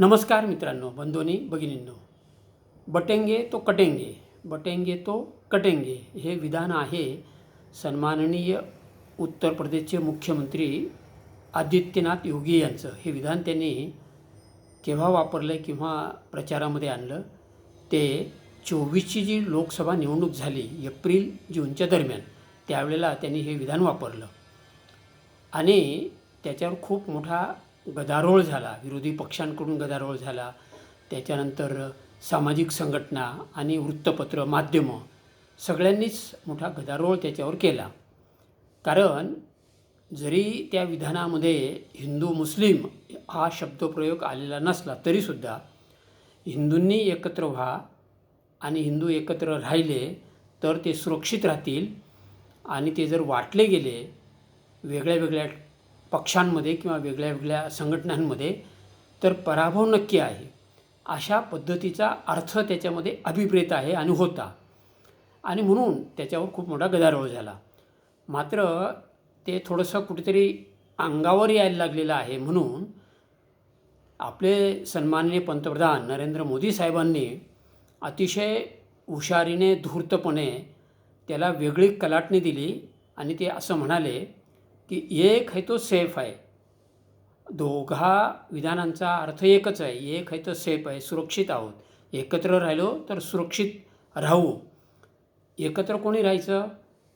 नमस्कार मित्रांनो बंधूनी भगिनींनो. बटेंगे तो कटेंगे बटेंगे तो कटेंगे हे विधान आहे सन्माननीय उत्तर प्रदेशचे मुख्यमंत्री आदित्यनाथ योगी यांचं. हे विधान त्यांनी केव्हा वापरलं आहे किंवा प्रचारामध्ये आणलं ते चोवीसची जी लोकसभा निवडणूक झाली एप्रिल जूनच्या दरम्यान त्यावेळेला त्यांनी हे विधान वापरलं. आणि त्याच्यावर खूप मोठा गदारोळ झाला विरोधी पक्षांकडून गदारोळ झाला. त्याच्यानंतर सामाजिक संघटना आणि वृत्तपत्र माध्यमं सगळ्यांनीच मोठा गदारोळ त्याच्यावर केला. कारण जरी त्या विधानामध्ये हिंदू मुस्लिम हा शब्दप्रयोग आलेला नसला तरीसुद्धा हिंदूंनी एकत्र व्हा आणि हिंदू एकत्र राहिले तर ते सुरक्षित राहतील आणि ते जर वाटले गेले वेगळ्या वेगळ्या पक्षांमध्ये किंवा वेगळ्या वेगळ्या संघटनांमध्ये तर पराभव नक्की आहे. अशा पद्धतीचा अर्थ त्याच्यामध्ये अभिप्रेत आहे आणि होता. आणि म्हणून त्याच्यावर खूप मोठा गदारोळ झाला. मात्र ते थोडंसं कुठेतरी अंगावर यायला लागलेलं आहे म्हणून आपले सन्माननीय पंतप्रधान नरेंद्र मोदी साहेबांनी अतिशय हुशारीने धूर्तपणे त्याला वेगळी कलाटणी दिली आणि ते असं म्हणाले की एक आहे तो सेफ आहे. दोघा विधानांचा अर्थ एकच आहे. एक आहे तर सेफ आहे सुरक्षित आहोत. एकत्र राहिलो तर सुरक्षित राहू. एकत्र कोणी राहायचं?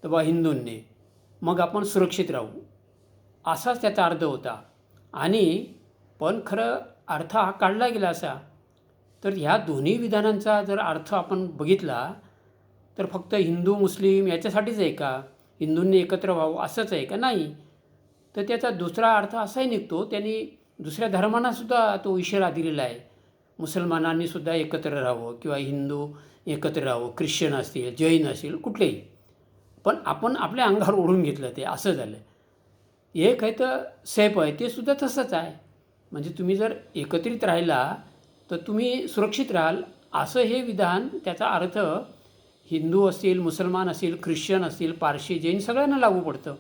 तर बा हिंदूंनी. मग आपण सुरक्षित राहू. असाच त्याचा अर्थ होता. आणि पण खरं अर्थ हा काढला गेला असा. तर ह्या दोन्ही विधानांचा जर अर्थ आपण बघितला तर फक्त हिंदू मुस्लिम याच्यासाठीच आहे का? हिंदूंनी एकत्र व्हावं असंच आहे का नाही? तर त्याचा दुसरा अर्थ असाही निघतो त्यांनी दुसऱ्या धर्मांनासुद्धा तो इशारा दिलेला आहे. मुसलमानांनीसुद्धा एकत्र राहावं किंवा हिंदू एकत्र राहावं ख्रिश्चन असतील जैन असतील कुठलेही. पण आपण आपल्या अंगावर ओढून घेतलं ते असं झालं. एक आहे तर सेफ आहे ते सुद्धा तसंच आहे. म्हणजे तुम्ही जर एकत्रित राहिला तर तुम्ही सुरक्षित राहाल असं हे विधान त्याचा अर्थ हिंदू असतील मुसलमान असतील ख्रिश्चन असतील पारशी जैन सगळ्यांना लागू पडतं.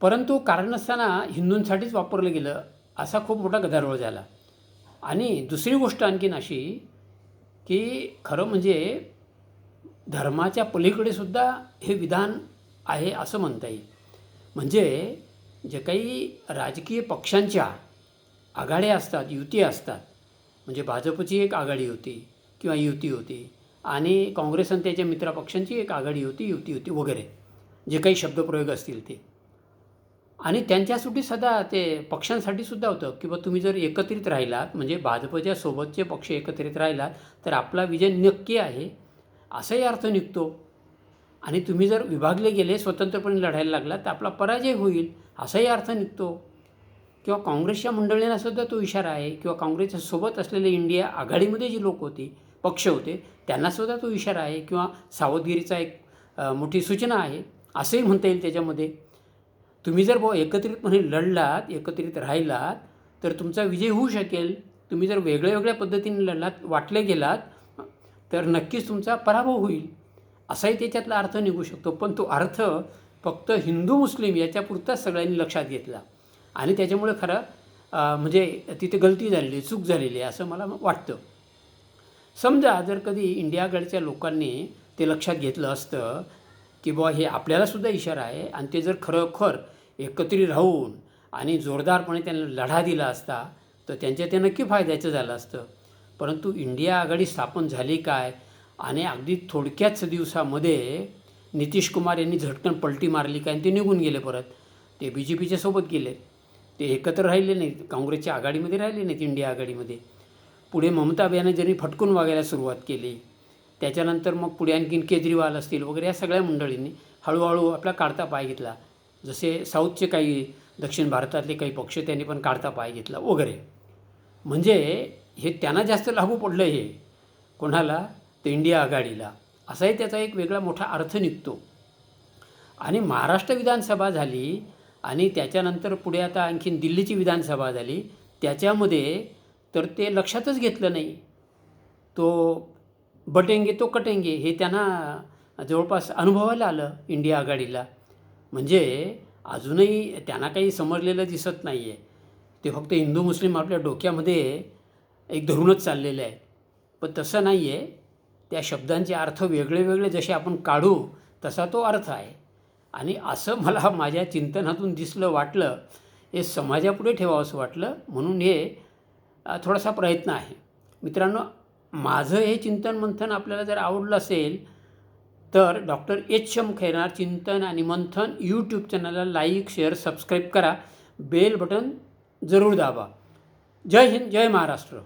परंतु कारण नसताना हिंदूंसाठीच वापरलं गेलं असा खूप मोठा गदारोळ झाला. आणि दुसरी गोष्ट आणखीन अशी की खरं म्हणजे धर्माच्या पलीकडे सुद्धा हे विधान आहे असं म्हणता येईल. म्हणजे जे काही राजकीय पक्षांच्या आघाड्या असतात युती असतात म्हणजे भाजपची एक आघाडी होती किंवा युती होती आणि काँग्रेस आणि त्याच्या मित्रपक्षांची एक आघाडी होती युती होती वगैरे. जे काही शब्दप्रयोग असतील ते. आणि त्यांच्यासाठी सदा ते पक्षांसाठी सुद्धा होतं की बा तुम्ही जर एकत्रित राहिलात म्हणजे भाजपच्या सोबतचे पक्ष एकत्रित राहिलात तर आपला विजय नक्की आहे असाही अर्थ निघतो. आणि तुम्ही जर विभागले गेले स्वतंत्रपणे लढायला लागला तर आपला पराजय होईल असाही अर्थ निघतो. किंवा काँग्रेसच्या मंडळींना सुद्धा तो इशारा आहे किंवा काँग्रेसच्या सोबत असलेले इंडिया आघाडीमध्ये जी लोक होती पक्ष होते त्यांनासुद्धा तो इशारा आहे किंवा सावधगिरीचा एक मोठी सूचना आहे. असंही म्हणता येईल त्याच्यामध्ये. तुम्ही जर बुवा एकत्रितपणे लढलात एकत्रित राहिलात तर तुमचा विजय होऊ शकेल. तुम्ही जर वेगळ्या वेगळ्या पद्धतीने लढलात वाटले गेलात तर नक्कीच तुमचा पराभव होईल. असाही त्याच्यातला अर्थ निघू शकतो. पण तो अर्थ फक्त हिंदू मुस्लिम याच्यापुरताच सगळ्यांनी लक्षात घेतला. आणि त्याच्यामुळे खरं म्हणजे तिथे गलती झालेली आहे, चूक झालेली आहे असं मला वाटतं. समजा जर कधी इंडियाकडच्या लोकांनी ते लक्षात घेतलं असतं की बुवा हे आपल्यालासुद्धा इशारा आहे आणि ते जर खरोखर एकत्रित राहून आणि जोरदारपणे त्यांना लढा दिला असता तर त्यांच्या ते नक्की फायद्याचं झालं असतं. परंतु इंडिया आघाडी स्थापन झाली काय? आणि अगदी थोडक्याच दिवसामध्ये नितीश कुमार यांनी झटकन पलटी मारली काय आणि ते निघून गेले परत. ते बी जे पीच्या सोबत गेले. ते एकत्र राहिले नाहीत. काँग्रेसच्या आघाडीमध्ये राहिले नाहीत इंडिया आघाडीमध्ये. पुढे ममता बॅनर्जींनी फटकून वागायला सुरुवात केली. त्याच्यानंतर मग पुढे आणखीन केजरीवाल असतील वगैरे या सगळ्या मंडळींनी हळूहळू आपला काढता पाय घेतला. जसे साऊथचे काही दक्षिण भारतातले काही पक्ष त्यांनी पण काढता पाय घेतला वगैरे. म्हणजे हे त्यांना जास्त लागू पडलं हे. कोणाला? तर इंडिया आघाडीला. असाही त्याचा एक वेगळा मोठा अर्थ निघतो. आणि महाराष्ट्र विधानसभा झाली आणि त्याच्यानंतर पुढे आता आणखीन दिल्लीची विधानसभा झाली त्याच्यामध्ये तर ते लक्षातच घेतलं नाही. तो बटेंगे तो कटेंगे हे त्यांना जवळपास अनुभवायला आलं इंडिया आघाडीला. म्हणजे अजूनही त्यांना काही समजलेलं दिसत नाही आहे ते फक्त हिंदू मुस्लिम आपल्या डोक्यामध्ये एक धरूनच चाललेलं आहे पण तसं नाही आहे त्या शब्दांचे अर्थ वेगळे वेगळे जसे आपण काढू तसा तो अर्थ आहे. आणि असं मला माझ्या चिंतनातून दिसलं वाटलं हे समाजापुढे ठेवावं असं वाटलं. म्हणून हे थोडासा प्रयत्न आहे. मित्रांनो माझं हे चिंतन मंथन आपल्याला जर आवडलं असेल तर डॉक्टर एच एम खैरनार चिंतन आणि मंथन यूट्यूब चॅनलला लाईक शेअर सबस्क्राईब करा. बेल बटन जरूर दाबा. जय हिंद जय महाराष्ट्र.